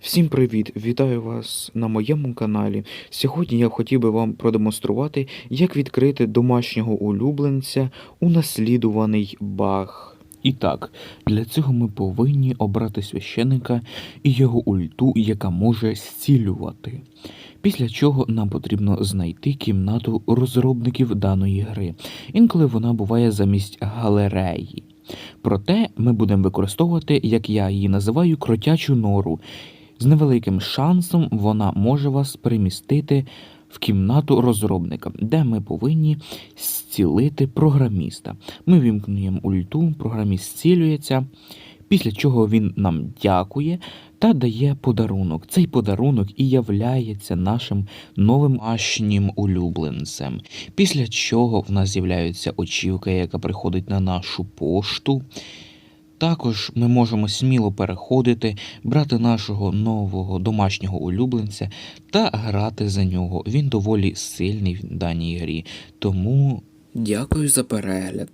Всім привіт! Вітаю вас на моєму каналі. Сьогодні я хотів би вам продемонструвати, як відкрити домашнього улюбленця у наслідуваний баг. І так, для цього ми повинні обрати священика і його ульту, яка може зцілювати. Після чого нам потрібно знайти кімнату розробників даної гри. Інколи вона буває замість галереї. Проте ми будемо використовувати, як я її називаю, кротячу нору. З невеликим шансом вона може вас перемістити в кімнату розробника, де ми повинні зцілити програміста. Ми вімкнуємо ульту, програміст зцілюється, після чого він нам дякує та дає подарунок. Цей подарунок і являється нашим новим ашнім улюбленцем. Після чого в нас з'являється очівка, яка приходить на нашу пошту. Також ми можемо сміло переходити, брати нашого нового домашнього улюбленця та грати за нього. Він доволі сильний в даній грі. Тому дякую за перегляд.